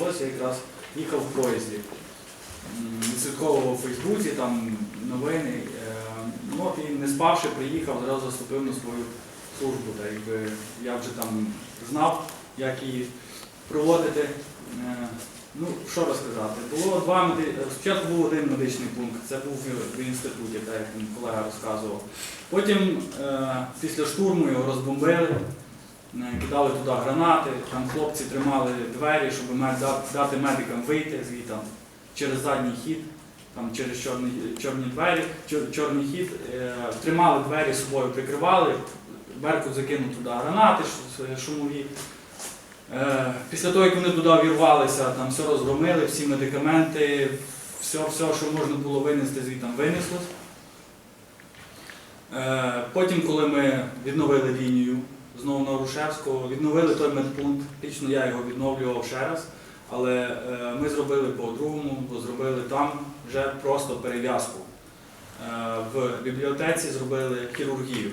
почалося, я якраз їхав в поїзді. Відслідковував у Фейсбуці, там новини. е, Ну, і не спавши, приїхав, зразу заступив на свою службу. Та якби я вже там знав, як її проводити. Е, Ну, що розказати? Було два меди... Спочатку був один медичний пункт, це був в- інституті, так як колега розказував. Потім е, після штурму його розбомбили, кидали туди гранати, там хлопці тримали двері, щоб дати медикам вийти звідти через задній хід, там через чорні, чорні двері, чор- чорний хід, е, тримали двері собою, прикривали, Беркут закинув туди гранати шумові. Е, Після того, як вони туди вірвалися, там все розгромили, всі медикаменти, все, все, що можна було винести, звідти винеслось. Е, Потім, коли ми відновили лінію знову на Рушевського, відновили той медпункт, лічно я його відновлював ще раз, але е, ми зробили по-другому, бо зробили там вже просто перев'язку. Е, В бібліотеці зробили хірургію.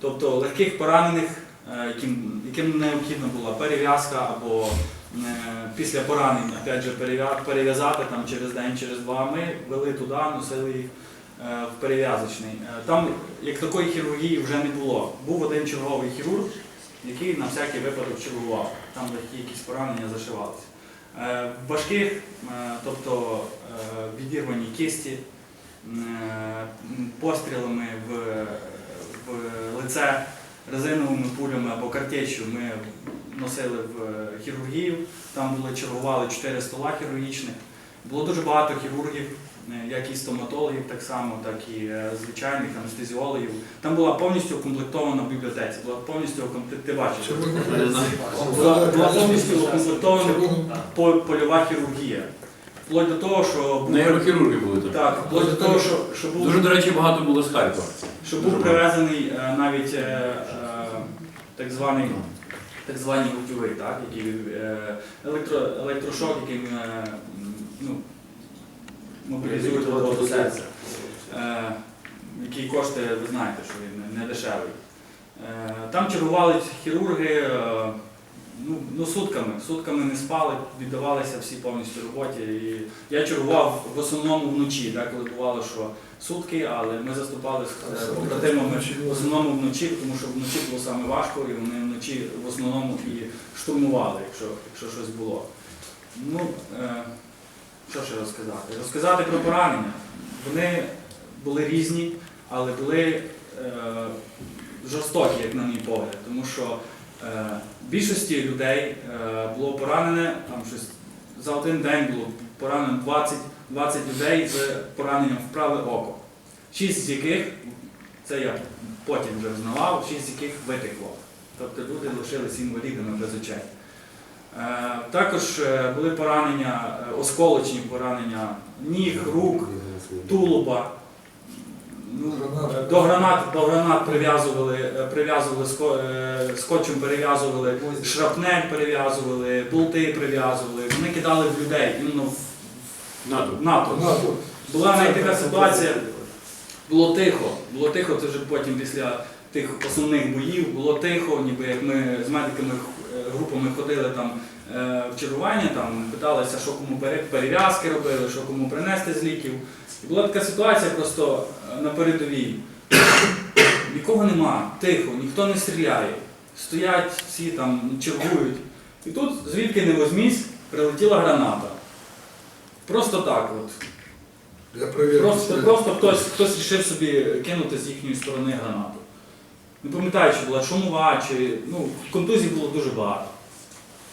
Тобто легких поранених, е, яким, яким необхідна була перев'язка або після поранень опять же, перев'язати там, через день, через два, ми вели туди, носили їх в перев'язочний. Е, Там як такої хірургії вже не було. Був один черговий хірург, який на всякий випадок чергував. Там легкі якісь поранення зашивалися. Е, Важких, е, тобто е, відірвані кисті, е, пострілами в, в лице резиновими пулями або картечю ми носили в е, хірургію. Там були чергували 4 стола хірургічних. Було дуже багато хірургів, е, як і стоматологів, так само, так і е, звичайних анестезіологів. Там була повністю укомплектована бібліотеці, була повністю ти бачиш, була, була повністю укомплектована польова хірургія. Вплоть до того, що був, Нейрохірурги були там. так, вплоть до того, що, що був Дуже, до речі, багато було з Харкова. що був привезений е, навіть е, е, так званий так звані гутьовий, так, які, е, електро, електрошок, яким е, ну, мобілізують роботу серця, е, який коштує, ви знаєте, що він не- дешевий. Е, Там чергували хірурги е, ну, ну, сутками, сутками не спали, віддавалися всі повністю роботі. І я чергував в основному вночі, так, коли бувало, що сутки, але ми заступали з побратимами в основному вночі, тому що вночі було саме важко, і вони вночі в основному і штурмували, якщо, якщо щось було. Ну, е, що ще розказати? Розказати про поранення. Вони були різні, але були е, жорстокі, як на мій погляд, тому що е, більшості людей е, було поранене, там щось за один день було поранено 20, 20 людей з пораненням в праве око. Шість з яких, це я потім вже взнавав, шість з яких витекло. Тобто люди лишилися інвалідами без очей. Е, Також е, були поранення, е, осколочні поранення ніг, рук, тулуба. Ну, Гранат. До гранат, до гранат прив'язували, прив'язували скотчем перев'язували, шрапнель перев'язували, болти прив'язували. Вони кидали в людей іменно в НАТО. НАТО. НАТО. Була навіть така ситуація, було тихо, було тихо, це вже потім після тих основних боїв було тихо, ніби як ми з медиками е, групами ходили там е, в чергування, там питалися, що кому перев'язки робили, що кому принести з ліків. І була така ситуація просто е, на передовій. Нікого нема, тихо, ніхто не стріляє. Стоять всі там, чергують. І тут, звідки не возьмісь, прилетіла граната. Просто так от. Просто, просто хтось, хтось рішив собі кинути з їхньої сторони гранату. Не пам'ятаю, чи була шумова, чи ну, контузій було дуже багато.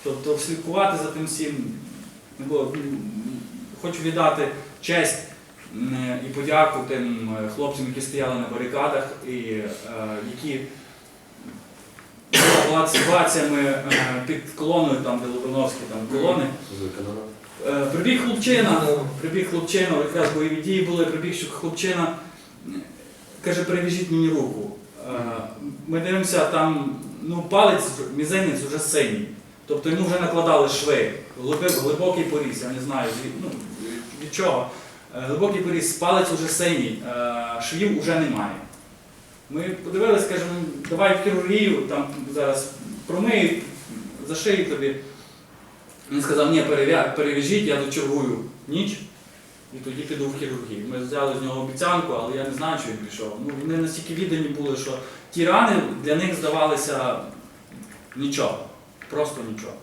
Тобто слідкувати за тим всім не було. Хочу віддати честь і подяку тим е, хлопцям, які стояли на барикадах, і е, які була ситуація, ми е, під колоною, там, де Лобановські там колони. Е, Прибіг хлопчина, прибіг хлопчина, якраз бойові дії були, прибіг хлопчина, каже, перев'яжіть мені руку. Е, Ми дивимося, там ну, палець, мізинець вже синій. Тобто йому вже накладали шви, глибокий поріз, я не знаю ну, від чого. Е, Глибокий поріз, палець вже синій, е, швів вже немає. Ми подивилися, кажемо, давай в хірургію, там зараз промиють, зашиють тобі. Він сказав, ні, перев'я- перев'яжіть, я дочергую ніч і тоді піду в хірургію. Ми взяли з нього обіцянку, але я не знаю, що він пішов. Ну, вони настільки віддані були, що ті рани для них здавалися нічого, просто нічого.